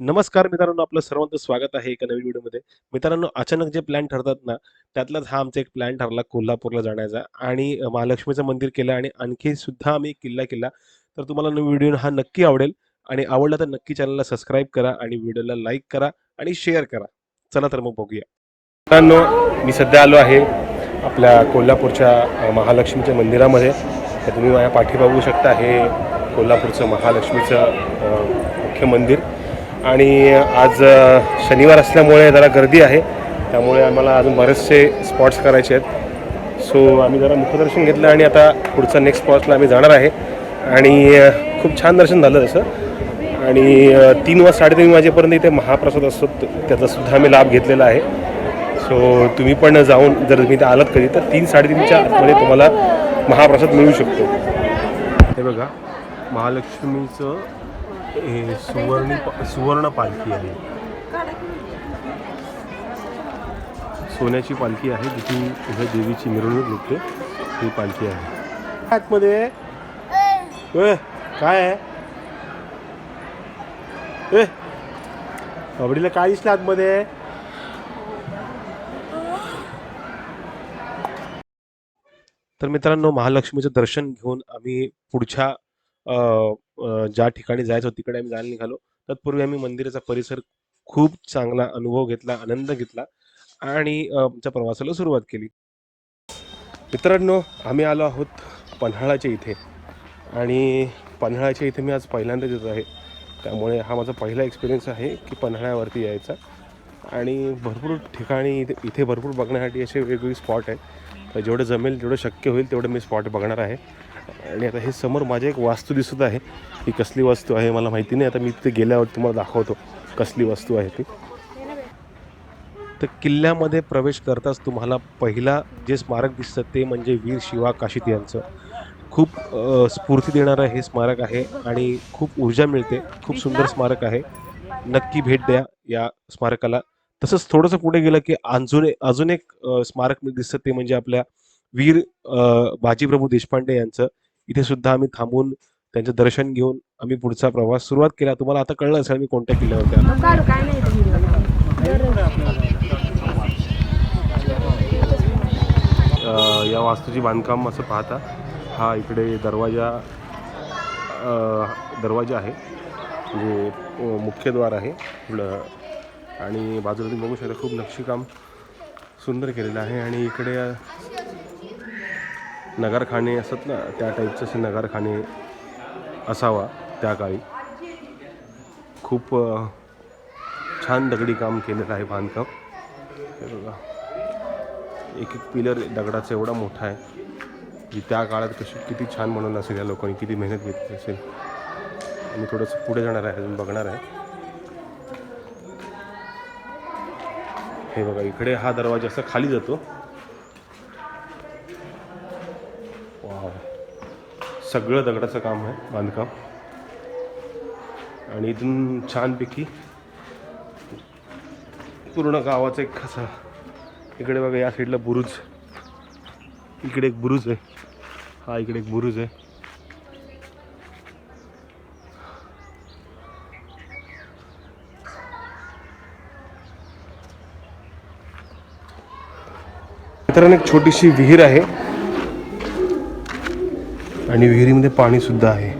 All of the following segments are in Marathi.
नमस्कार मित्रांनो आपलं सर्वांचं स्वागत आहे एका नवीन व्हिडिओमध्ये. मित्रांनो अचानक जे प्लॅन ठरतात ना त्यातलाच हा आमचा एक प्लॅन ठरला कोल्हापूरला जाण्याचा आणि महालक्ष्मीचं मंदिर केलं आणि आणखी सुद्धा आम्ही किल्ला केला. तर तुम्हाला व्हिडिओ हा नक्की आवडेल आणि आवडला तर नक्की चॅनलला सबस्क्राईब करा आणि व्हिडिओला लाईक करा आणि शेअर करा. चला तर मग बघूया. मित्रांनो मी सध्या आलो आहे आपल्या कोल्हापूरच्या महालक्ष्मीच्या मंदिरामध्ये. तर तुम्ही माझ्या पाठी बघू शकता हे कोल्हापूरचं महालक्ष्मीचं मुख्य मंदिर. आणि आज शनिवार असल्यामुळे जरा गर्दी आहे. त्यामुळे आम्हाला अजून बरेचसे स्पॉट्स करायचे आहेत. सो आम्ही जरा मुखदर्शन घेतलं आणि आता पुढचा नेक्स्ट स्पॉट्सला आम्ही जाणार आहे. आणि खूप छान दर्शन झालं तसं. आणि तीन वाज साडेतीन वाजेपर्यंत इथे महाप्रसाद असतो. त्याचा सुद्धा आम्ही लाभ घेतलेला आहे. सो तुम्ही पण जाऊन जर तुम्ही इथे आलात कधी तर तीन साडेतीनच्या आतमध्ये तुम्हाला महाप्रसाद मिळू शकतो. हे बघा महालक्ष्मीचं हे सुवर्ण सुवर्ण पालखी आहे. सोन्याची पालखी आहे जिथून इथे देवीची मिरवणूक निघते. ही पालखी आहे. आतमध्ये. काय आहे? ए कबड्डीला काय दिसलं आतमध्ये? तर मित्रांनो महालक्ष्मीचं दर्शन घेऊन आम्ही पुढच्या ज्या ठिकाणी जायचं होतं तिकडे आम्ही जायला निघालो. तत्पूर्वी आम्ही मंदिराचा परिसर खूप चांगला अनुभव घेतला आनंद घेतला आणि आमच्या प्रवासाला सुरुवात केली. मित्रांनो आम्ही आलो आहोत पन्हाळाच्या इथे आणि पन्हाळाच्या इथे मी आज पहिल्यांदाच येत आहे. त्यामुळे हा माझा पहिला एक्सपिरियन्स आहे की पन्हाळ्यावरती यायचा. आणि भरपूर ठिकाणी इथे इथे भरपूर बघण्यासाठी असे वेगवेगळे स्पॉट आहेत. तर जेवढं जमेल जेवढं शक्य होईल तेवढं मी स्पॉट बघणार आहे. आणि आता हे समोर माझी एक वास्तू दिसत आहे. ही कसली वस्तू आहे मला माहिती नाही. आता मी तिथे गेल्यावर तुम्हाला दाखवतो कसली वस्तू आहे ती. तर किल्ल्यामध्ये प्रवेश करताच तुम्हाला पहिला जे स्मारक दिसतं ते म्हणजे वीर शिवा काशीत यांचं. खूप स्फूर्ती देणारं हे स्मारक आहे आणि खूप ऊर्जा मिळते. खूप सुंदर स्मारक आहे. नक्की भेट द्या या स्मारकाला. तसंच थोडंसं पुढे गेलं की अजून अजून एक स्मारक मी दिसतं ते म्हणजे आपल्या वीर बाजीप्रभू देशपांडे यांचं. इथे सुद्धा आम्ही थांबून त्यांचं दर्शन घेऊन आम्ही पुढचा प्रवास सुरुवात केला. तुम्हाला आता कळलं असेल मी कोणत्या किल्ल्यावरती. अ, या वास्तूची बांधकाम असं पाहता हा इकडे दरवाजा दरवाजा आहे म्हणजे मुख्यद्वार आहे आणि बाजूला तुम्ही बघू शकता खूप नक्षीकाम सुंदर केलेलं आहे. आणि इकडे अ, नगारखाने असतात ना त्या टाईपचं असे नगारखाने असावा त्या काळी. खूप छान दगडी काम केलेलं आहे बांधकाम. बघा. एक एक पिलर दगडाचा एवढा मोठा आहे की त्या काळात कशी किती छान बनवलं असेल या लोकांनी किती मेहनत घेतली असेल. आणि थोडंसं पुढे जाणार आहे अजून बघणार आहे. हे बघा इकडे हा दरवाजा असा खाली जातो. वा सगळं दगडाचं काम आहे बांधकाम. आणि इथून छानपैकी पूर्ण गावाचा एक असा इकडे बघा या साईडला बुरुज. इकडे एक बुरुज आहे. हा इकडे एक बुरुज आहे. मित्रांनो एक छोटीशी विहीर आहे. आणि विहिरीमध्ये पाणी सुद्धा आहे.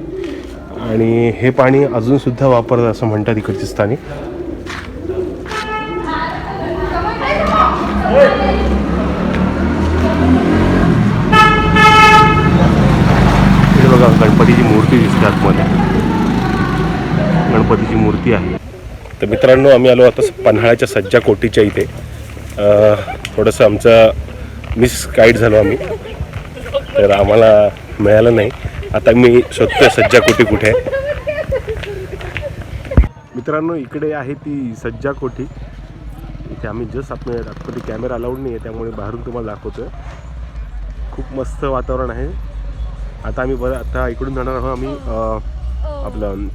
आणि हे पाणी अजून सुद्धा वापरतात असं म्हणतात इकडचे स्थानिक. बघा गणपतीची मूर्ती दिसते आतमध्ये. गणपतीची मूर्ती आहे. तर मित्रांनो आम्ही आलो आता पन्हाळ्याच्या सज्जा कोटीच्या इथे. थोडंसं आमचं मिस गाईड झालो आम्ही. तर आम्हाला मिळालं नाही. आता मी शोधतोय सज्जा कोठी कुठे आहे. मित्रांनो इकडे आहे ती सज्जा कोठी. इथे आम्ही जस्ट आपण आतमध्ये कॅमेरा अलाउड नाही आहे त्यामुळे बाहेरून तुम्हाला दाखवतोय. खूप मस्त वातावरण आहे. आता आम्ही बरं आता इकडून जाणार आहोत आम्ही आपलं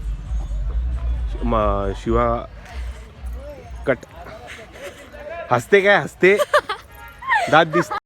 मा शिवा कट. हसते काय? हसते? दात दिसते